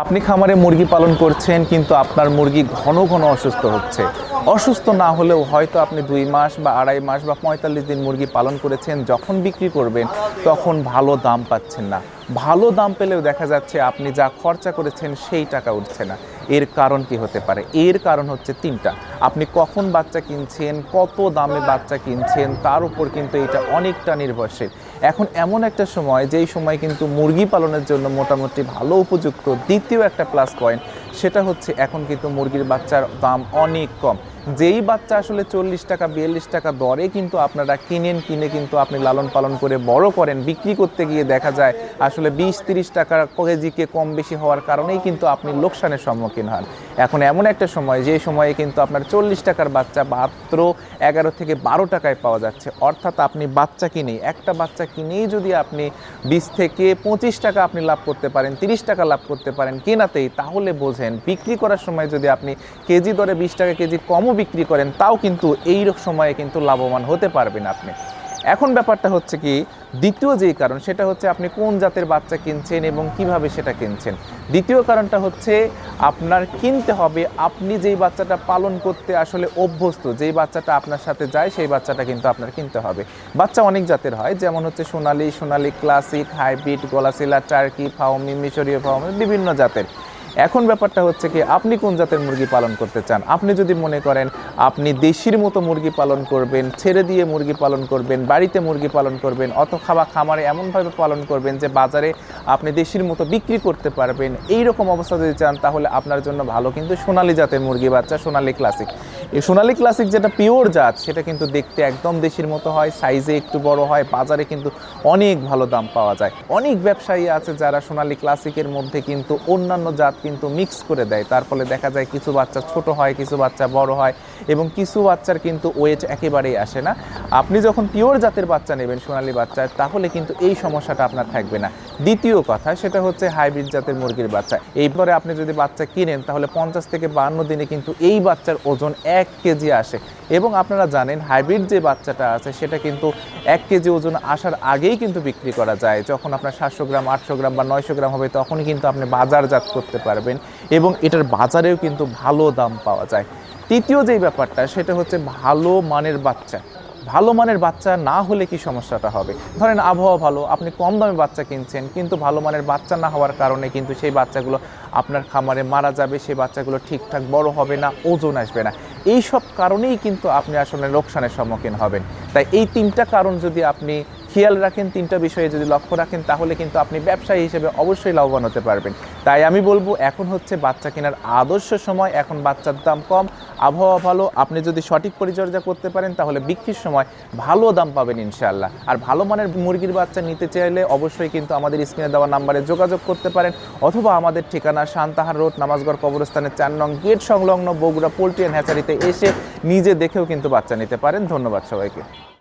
আপনি খামারে মুরগি পালন করছেন, কিন্তু আপনার মুরগি ঘন ঘন অসুস্থ হচ্ছে। অসুস্থ না হলেও হয়তো আপনি দুই মাস বা আড়াই মাস বা পঁয়তাল্লিশ দিন মুরগি পালন করেছেন, যখন বিক্রি করবেন তখন ভালো দাম পাচ্ছেন না। ভালো দাম পেলেও দেখা যাচ্ছে আপনি যা খরচা করেছেন সেই টাকা উঠছে না। এর কারণ কি হতে পারে? এর কারণ হচ্ছে তিনটা। আপনি কখন বাচ্চা কিনছেন, কত দামে বাচ্চা কিনছেন, তার উপর কিন্তু এটা অনেকটা নির্ভরশীল। এখন এমন একটা সময়, যেই সময় কিন্তু মুরগি পালনের জন্য মোটামুটি ভালো উপযুক্ত দ্বিতীয় একটা প্লাস পয়েন্ট সেটা হচ্ছে এখন কিন্তু মুরগির বাচ্চার দাম অনেক কম। যেই বাচ্চা আসলে চল্লিশ টাকা, বিয়াল্লিশ টাকা দরে কিন্তু আপনারা কিনেন, কিনে কিন্তু আপনি লালন পালন করে বড় করেন, বিক্রি করতে গিয়ে দেখা যায় আসলে বিশ, তিরিশ টাকা কেজিকে কম বেশি হওয়ার কারণেই কিন্তু আপনি লোকসানের সম্মুখীন হন। এখন এমন একটা সময়, যে সময়ে কিন্তু আপনার চল্লিশ টাকার বাচ্চা মাত্র এগারো থেকে বারো টাকায় পাওয়া যাচ্ছে। অর্থাৎ আপনি বাচ্চা কিনেই, একটা বাচ্চা কিনেই যদি আপনি বিশ থেকে পঁচিশ টাকা আপনি লাভ করতে পারেন, তিরিশ টাকা লাভ করতে পারেন কেনাতেই, তাহলে বোঝেন বিক্রি করার সময় যদি আপনি কেজি দরে বিশ টাকা, কেজি কমও বিক্রি করেন, তাও কিন্তু এই সময়ে কিন্তু লাভবান হতে পারবেন আপনি। এখন ব্যাপারটা হচ্ছে কি, দ্বিতীয় যেই কারণ, সেটা হচ্ছে আপনি কোন জাতের বাচ্চা কিনছেন এবং কীভাবে সেটা কিনছেন। দ্বিতীয় কারণটা হচ্ছে, আপনার কিনতে হবে, আপনি যেই বাচ্চাটা পালন করতে আসলে অভ্যস্ত, যেই বাচ্চাটা আপনার সাথে যায়, সেই বাচ্চাটা কিন্তু আপনার কিনতে হবে। বাচ্চা অনেক জাতের হয়, যেমন হচ্ছে সোনালি সোনালি ক্লাসিক হাইব্রিড গলাসিলা টার্কি ফাউমি মিশরীয় ফাউমি বিভিন্ন জাতের। এখন ব্যাপারটা হচ্ছে কি, আপনি কোন জাতের মুরগি পালন করতে চান? আপনি যদি মনে করেন আপনি দেশির মতো মুরগি পালন করবেন, ছেড়ে দিয়ে মুরগি পালন করবেন, বাড়িতে মুরগি পালন করবেন, অথবা খামারে এমনভাবে পালন করবেন যে বাজারে আপনি দেশির মতো বিক্রি করতে পারবেন এই রকম অবস্থা যদি চান, তাহলে আপনার জন্য ভালো। কিন্তু সোনালি জাতের মুরগি বাচ্চা, সোনালি ক্লাসিক এই সোনালি ক্লাসিক যেটা পিওর জাত, সেটা কিন্তু দেখতে একদম দেশির মতো হয় সাইজে একটু বড় হয়, বাজারে কিন্তু অনেক ভালো দাম পাওয়া যায়। অনেক ব্যবসায়ী আছে যারা সোনালি ক্লাসিকের মধ্যে কিন্তু অন্যান্য জাত কিন্তু মিক্স করে দেয়। তার ফলে দেখা যায় কিছু বাচ্চা ছোট হয়, কিছু বাচ্চা বড় হয় এবং কিছু বাচ্চার কিন্তু ওয়েট একেবারেই আসে না। আপনি যখন পিওর জাতের বাচ্চা নেবেন, সোনালি বাচ্চা তাহলে কিন্তু এই সমস্যাটা আপনার থাকবে না। দ্বিতীয় কথা, সেটা হচ্ছে হাইব্রিড জাতের মুরগির বাচ্চা। এইবারে আপনি যদি বাচ্চা কিনেন, তাহলে পঞ্চাশ থেকে বান্ন দিনে কিন্তু এই বাচ্চার ওজন এক কেজি আসে। এবং আপনারা জানেন, হাইব্রিড যে বাচ্চাটা আছে, সেটা কিন্তু এক কেজি ওজন আসার আগেই কিন্তু বিক্রি করা যায়। যখন আপনার সাতশো গ্রাম, আটশো গ্রাম বা নয়শো গ্রাম হবে, তখনই কিন্তু আপনি বাজারজাত করতে পারবেন এবং এটার বাজারেও কিন্তু ভালো দাম পাওয়া যায়। তৃতীয় যেই ব্যাপারটা, সেটা হচ্ছে ভালো মানের বাচ্চা। ভালো মানের বাচ্চা না হলে কি সমস্যাটা হবে? ধরেন আবহাওয়া ভালো, আপনি কম দামে বাচ্চা কিনছেন, কিন্তু ভালো মানের বাচ্চা না হওয়ার কারণে কিন্তু সেই বাচ্চাগুলো আপনার খামারে মারা যাবে, সেই বাচ্চাগুলো ঠিকঠাক বড় হবে না, ওজন আসবে না। এই সব কারণেই কিন্তু আপনি আসলে লোকসানের সম্মুখীন হবেন। তাই এই তিনটা কারণ যদি আপনি খেয়াল রাখেন, তিনটা বিষয়ে যদি লক্ষ্য রাখেন, তাহলে কিন্তু আপনি ব্যবসায়ী হিসেবে অবশ্যই লাভবান হতে পারবেন। তাই আমি বলব, এখন হচ্ছে বাচ্চা কেনার আদর্শ সময়, এখন বাচ্চার দাম কম, আবহাওয়া ভালো, আপনি যদি সঠিক পরিচর্যা করতে পারেন, তাহলে বিক্রির সময় ভালো দাম পাবেন ইনশাআল্লাহ। আর ভালো মানের মুরগির বাচ্চা নিতে চাইলে অবশ্যই কিন্তু আমাদের স্ক্রিনে দেওয়া নাম্বারে যোগাযোগ করতে পারেন, অথবা আমাদের ঠিকানা শান্তাহার রোড, নামাজগড় কবরস্থানের চার নং গেট সংলগ্ন বগুড়া পোল্ট্রি অ্যান্ড হ্যাচারিতে এসে নিজে দেখেও কিন্তু বাচ্চা নিতে পারেন। ধন্যবাদ সবাইকে।